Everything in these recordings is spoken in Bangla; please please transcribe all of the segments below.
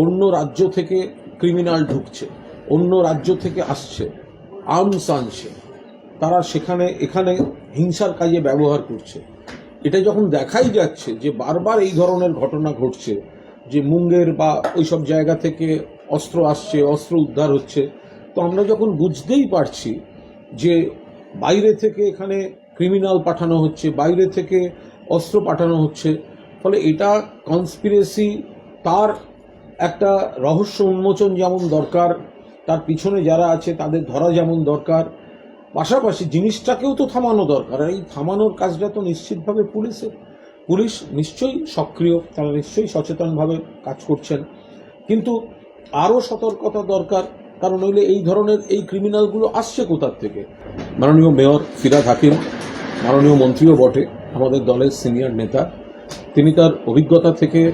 অন্য রাজ্য থেকে ক্রিমিনাল ঢুকছে, অন্য রাজ্য থেকে আসছে আর্মস আনছে তারা সেখানে, এখানে হিংসার কাজে ব্যবহার করছে। এটা যখন দেখাই যাচ্ছে যে বারবার এই ধরনের ঘটনা ঘটছে, যে মুঙ্গের বা ওইসব জায়গা থেকে অস্ত্র আসছে, অস্ত্র উদ্ধার হচ্ছে, তো আমরা যখন বুঝতেই পারছি যে বাইরে থেকে এখানে ক্রিমিনাল পাঠানো হচ্ছে, বাইরে থেকে অস্ত্র পাঠানো হচ্ছে, ফলে এটা কনস্পিরেসি তার একটা রহস্য উন্মোচন যেমন দরকার, তার পিছনে যারা আছে তাদের ধরা যেমন দরকার, পাশাপাশি জিনিসটাকেও তো থামানো দরকার। আর এই থামানোর কাজটা তো নিশ্চিতভাবে পুলিশের। পুলিশ নিশ্চয়ই সক্রিয়, তারা নিশ্চয়ই সচেতনভাবে কাজ করছেন। কিন্তু আরও সতর্কতা দরকার, কারণ নইলে এই ধরনের এই ক্রিমিনালগুলো আসছে কোথার থেকে? মাননীয় মেয়র ফিরাদ হাকিম, মাননীয় মন্ত্রীও বটে, আমাদের দলের সিনিয়র নেতা। তিনি তার অভিজ্ঞতা থেকে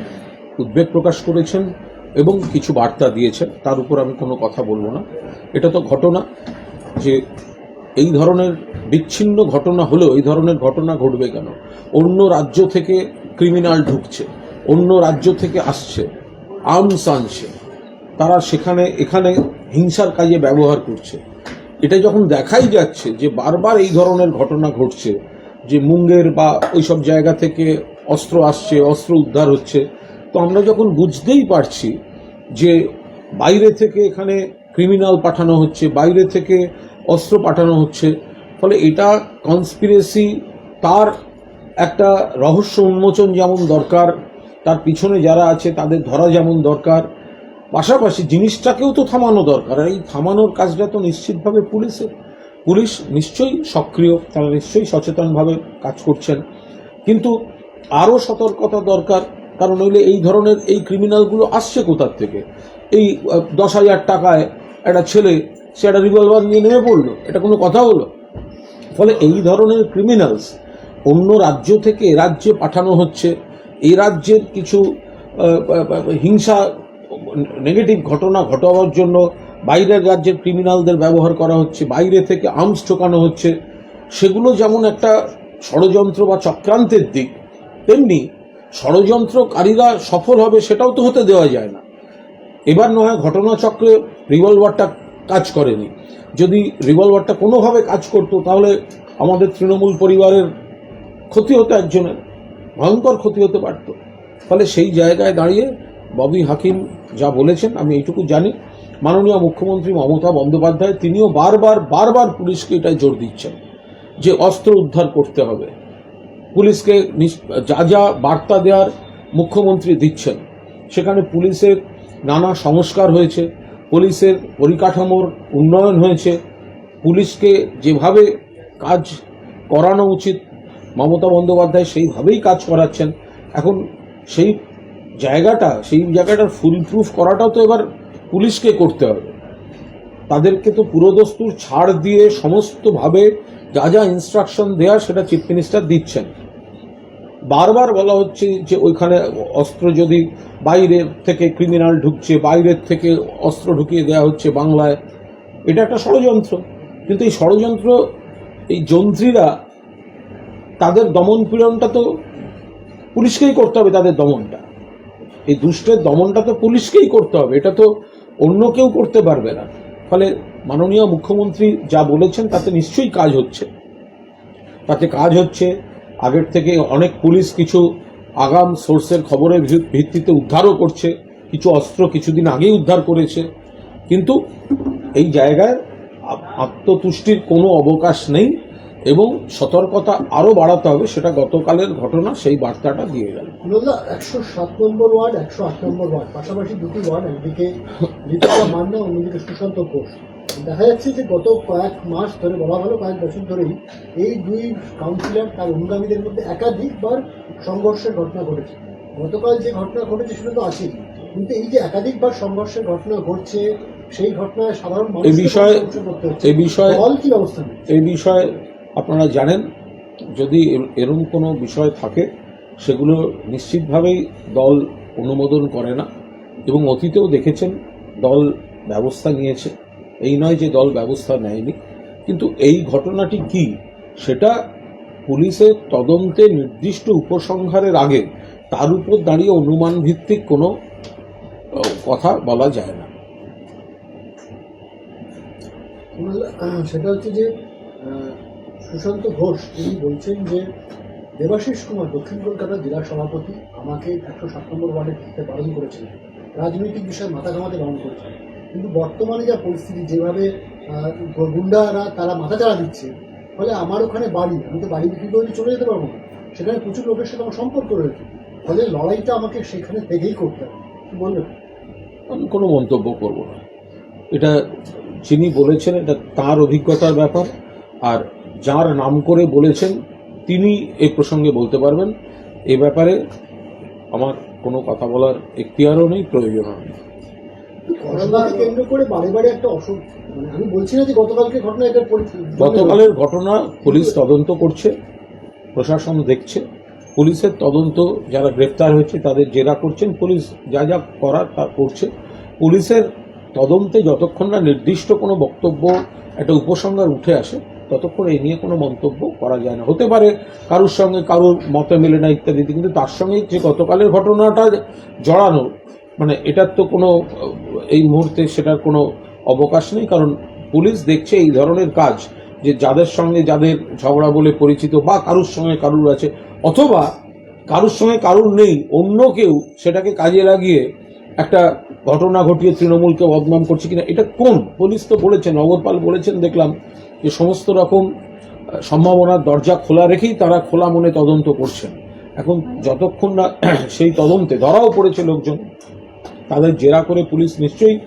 উদ্বেগ প্রকাশ করেছেন। এবং কিছু বার্তা দিয়েছেন। তার উপর আমি কোনো কথা বলব না। এটা তো ঘটনা যে এই ধরনের বিচ্ছিন্ন ঘটনা হলেও এই ধরনের ঘটনা ঘটবে কেন? অন্য রাজ্য থেকে ক্রিমিনাল ঢুকছে, অন্য রাজ্য থেকে আসছে আর্মস আনছে, তারা সেখানে, এখানে হিংসার কাজে ব্যবহার করছে। এটা যখন দেখাই যাচ্ছে যে বারবার এই ধরনের ঘটনা ঘটছে, যে মুঙ্গের বা ওইসব জায়গা থেকে অস্ত্র আসছে, অস্ত্র উদ্ধার হচ্ছে তো আমরা যখন বুঝতেই পারছি যে বাইরে থেকে এখানে ক্রিমিনাল পাঠানো হচ্ছে, বাইরে থেকে অস্ত্র পাঠানো হচ্ছে, ফলে এটা কনস্পিরেসি তার একটা রহস্য উন্মোচন যেমন দরকার, তার পিছনে যারা আছে তাদের ধরা যেমন দরকার, পাশাপাশি জিনিসটাকেও তো থামানো দরকার। আর এই থামানোর কাজটা তো নিশ্চিতভাবে পুলিশের। পুলিশ নিশ্চয়ই সক্রিয়, তারা নিশ্চয়ই সচেতনভাবে কাজ করছেন। কিন্তু আরও সতর্কতা দরকার। কারণ নইলে এই ধরনের এই ক্রিমিনালগুলো আসছে কোথার থেকে? এই দশ হাজার টাকায় একটা ছেলে, সে একটা রিভলভার নিয়ে নেমে পড়ল। এটা কোনো কথা হলো? ফলে এই ধরনের ক্রিমিনালস অন্য রাজ্য থেকে রাজ্যে পাঠানো হচ্ছে। এই রাজ্যের কিছু হিংসা নেগেটিভ ঘটনা ঘটাবার জন্য বাইরের রাজ্যের ক্রিমিনালদের ব্যবহার করা হচ্ছে। বাইরে থেকে আর্মস ঠোকানো হচ্ছে। সেগুলো যেমন একটা ষড়যন্ত্র বা চক্রান্তের দিক, তেমনি ষড়যন্ত্রকারীরা সফল হবে সেটাও তো হতে দেওয়া যায় না। এবার নয় ঘটনাচক্রে রিভলভারটা কাজ করেনি। যদি রিভলভারটা কোনোভাবে কাজ করতো, তাহলে আমাদের তৃণমূল পরিবারের ক্ষতি হতো একজনের, ভয়ঙ্কর ক্ষতি হতে পারত। ফলে সেই জায়গায় দাঁড়িয়ে ববি হাকিম যা বলেছেন, আমি এইটুকু জানি। মাননীয় মুখ্যমন্ত্রী মমতা বন্দ্যোপাধ্যায়, তিনিও বারবার বারবার পুলিশকে এটাই জোর দিচ্ছেন যে অস্ত্র উদ্ধার করতে হবে। পুলিশকে যা যা বার্তা দেওয়ার মুখ্যমন্ত্রী দিচ্ছেন, সেখানে পুলিশের নানা সংস্কার হয়েছে, পুলিশের পরিকাঠামোর উন্নয়ন হয়েছে, পুলিশকে যেভাবে কাজ করানো উচিত, মমতা বন্দ্যোপাধ্যায় সেইভাবেই কাজ করাচ্ছেন, এখন সেই জায়গাটা, সেই জায়গাটার ফুল প্রুফ করাটাও তো এবার পুলিশকে করতে হবে। তাদেরকে তো পুরোদস্তুর ছাড় দিয়ে সমস্তভাবে যা যা ইনস্ট্রাকশন দেওয়া সেটা চিফ মিনিস্টার দিচ্ছেন। বারবার বলা হচ্ছে যে ওইখানে অস্ত্র যদি বাইরের থেকে ক্রিমিনাল ঢুকছে, বাইরের থেকে অস্ত্র ঢুকিয়ে দেওয়া হচ্ছে বাংলায়, এটা একটা ষড়যন্ত্র। কিন্তু এই ষড়যন্ত্র, এই যন্ত্রীরা তাদের দমন পীড়নটা তো পুলিশকেই করতে হবে, তাদের দমনটা। এই দুষ্টের দমনটা তো পুলিশকেই করতে হবে, এটা তো অন্য কেউ করতে পারবে না। ফলে মাননীয় মুখ্যমন্ত্রী যা বলেছেন, তাতে নিশ্চয়ই কাজ হচ্ছে। তাতে কাজ হচ্ছে আগের থেকে অনেক পুলিশ কিছু আগাম সোর্সের খবরের ভিত্তিতে উদ্ধারও করছে, কিছু অস্ত্র কিছুদিন আগেই উদ্ধার করেছে। কিন্তু এই জায়গায় আত্মতুষ্টির কোনো অবকাশ নেই এবং সতর্কতা আরও বাড়াতে হবে, সেটা গতকালের ঘটনা, সেই বার্তাটা দিয়ে গেল। একশো সাত নম্বর ওয়ার্ড, একশো আট নম্বর ওয়ার্ড, পাশাপাশি দুটি ওয়ার্ড, একদিকে মান্না, অন্যদিকে সুশান্ত ঘোষ। দেখা যাচ্ছে যে গত কয়েক মাস ধরে বলা ভালো কয়েক বছর ধরেই এই দুই কাউন্সিলর তার অনুগামীদের মধ্যে একাধিকবার সংঘর্ষের ঘটনা ঘটেছে। গতকাল যে ঘটনা ঘটেছে সেটা তো আছেই। কিন্তু এই যে একাধিকবার সংঘর্ষের ঘটনা ঘটছে সেই ঘটনায় সাধারণ মানুষ এই বিষয়ে এই বিষয়ে দল কি ব্যবস্থা এই বিষয়ে আপনারা জানেন যদি এর- এরম কোনো বিষয় থাকে সেগুলো নিশ্চিতভাবেই দল অনুমোদন করে না। এবং অতীতেও দেখেছেন দল ব্যবস্থা নিয়েছে। এই নয় যে দল ব্যবস্থা নেয়নি, কিন্তু এই ঘটনাটি কি? সেটা পুলিশের তদন্তে নির্দিষ্ট উপসংহারের আগে তার উপর দাঁড়িয়ে অনুমান ভিত্তিক কোনো কথা বলা যায় না। সেটা হচ্ছে যে সুশান্ত ঘোষ, তিনি বলছেন যে, দেবাশিস কুমার, দক্ষিণ কলকাতা জেলা সভাপতি, আমাকে একশো সাত নম্বর ওয়ার্ডে বারণ করেছিলেন। রাজনৈতিক বিষয়ে মাথা ঘামাতে বারণ করেছিলেন। কিন্তু বর্তমানে যা পরিস্থিতি, যেভাবে গুন্ডারা তারা মাথা চাড়া দিচ্ছে, ফলে আমার ওখানে বাড়ি, আমি তো বাড়ি বিক্রি করে চলে যেতে পারব সেখানে প্রচুর লোকের সাথে আমার সম্পর্ক রয়েছে। ফলে লড়াইটা আমাকে সেখানে থেকেই করতে হবে। আমি কোনো মন্তব্য করব না। এটা যিনি বলেছেন, এটা তার অভিজ্ঞতার ব্যাপার। আর যার নাম করে বলেছেন, তিনি এই প্রসঙ্গে বলতে পারবেন। এ ব্যাপারে আমার কোনো কথা বলার এখতিয়ারও নেই, প্রয়োজনও নেই। বারে বারে একটা মানে আমি বলছি গতকালকে গতকালের ঘটনা পুলিশ তদন্ত করছে, প্রশাসন দেখছে। পুলিশের তদন্ত যারা গ্রেপ্তার হয়েছে তাদের জেরা করছেন, পুলিশ যা যা করার তা করছে। পুলিশের তদন্তে যতক্ষণ না নির্দিষ্ট কোনো বক্তব্য, একটা উপসংহার উঠে আসে, ততক্ষণ এই নিয়ে কোনো মন্তব্য করা যায় না। হতে পারে কারোর সঙ্গে কারোর মতে মেলে না ইত্যাদি, কিন্তু তার সঙ্গে যে গতকালের ঘটনাটা জড়ানো মানে এটার তো কোনো এই মুহূর্তে সেটার কোনো অবকাশ নেই, কারণ পুলিশ দেখছে এই ধরনের কাজ যে যাদের সঙ্গে যাদের ঝগড়া বলে পরিচিত বা কারুর সঙ্গে কারুর আছে, অথবা কারুর সঙ্গে কারুর নেই, অন্য কেউ সেটাকে কাজে লাগিয়ে একটা ঘটনা ঘটিয়ে তৃণমূলকে বদনাম করছে কিনা, এটা কোন? পুলিশ তো বলেছেন, নগরপাল বলেছেন, দেখলাম যে সমস্ত রকম সম্ভাবনার দরজা খোলা রেখেই তারা খোলা মনে তদন্ত করছেন। এখন যতক্ষণ না সেই তদন্তে ধরাও পড়েছে লোকজন তাদের জেরা করে পুলিশ নিশ্চয়ই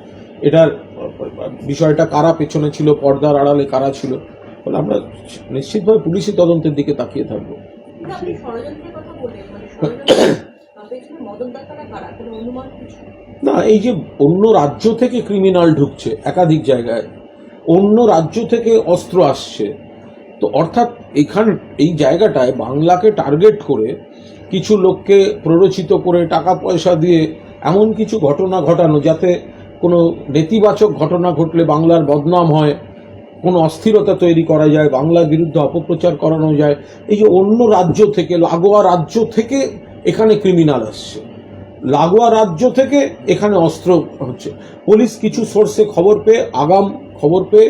এটার বিষয়টা কারা পেছনে ছিল পর্দার আড়ালে কারা ছিল ফলে আমরা নিশ্চিতভাবে পুলিশি তদন্তের দিকে তাকিয়ে থাকব। মানে না এই যে অন্য রাজ্য থেকে ক্রিমিনাল ঢুকছে একাধিক জায়গায় অন্য রাজ্য থেকে অস্ত্র আসছে তো অর্থাৎ এখান এই জায়গাটায় বাংলাকে টার্গেট করে কিছু লোককে প্ররোচিত করে টাকা পয়সা দিয়ে এমন কিছু ঘটনা ঘটানো যাতে কোনো নেতিবাচক ঘটনা ঘটলে বাংলার বদনাম হয়, কোনো অস্থিরতা তৈরি করা যায়, বাংলার বিরুদ্ধে অপপ্রচার করানো যায়, এই যে অন্য রাজ্য থেকে, লাগোয়া রাজ্য থেকে এখানে ক্রিমিনাল আসছে। লাগোয়া রাজ্য থেকে এখানে অস্ত্র হচ্ছে। পুলিশ কিছু সোর্সে খবর পেয়ে, আগাম খবর পেয়ে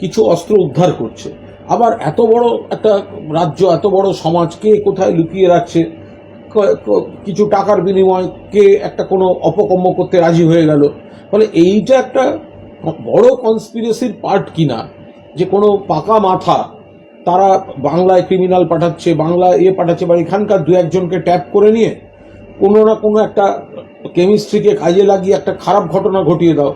কিছু অস্ত্র উদ্ধার করছে। আবার এত বড় একটা রাজ্য, এত বড় সমাজ কে কোথায় লুকিয়ে রাখছে? কিছু টাকার বিনিময় কে একটা কোনো অপকর্ম করতে রাজি হয়ে গেল। ফলে এইটা একটা বড় কনস্পিরেসির পার্ট কিনা? যে কোনো পাকা মাথা তারা বাংলায় ক্রিমিনাল পাঠাচ্ছে বাংলা ইয়ে পাঠাচ্ছে, বা এখানকার দু একজনকে ট্যাপ করে নিয়ে কোনো না কোনো একটা কেমিস্ট্রিকে কাজে লাগিয়ে একটা খারাপ ঘটনা ঘটিয়ে দাও।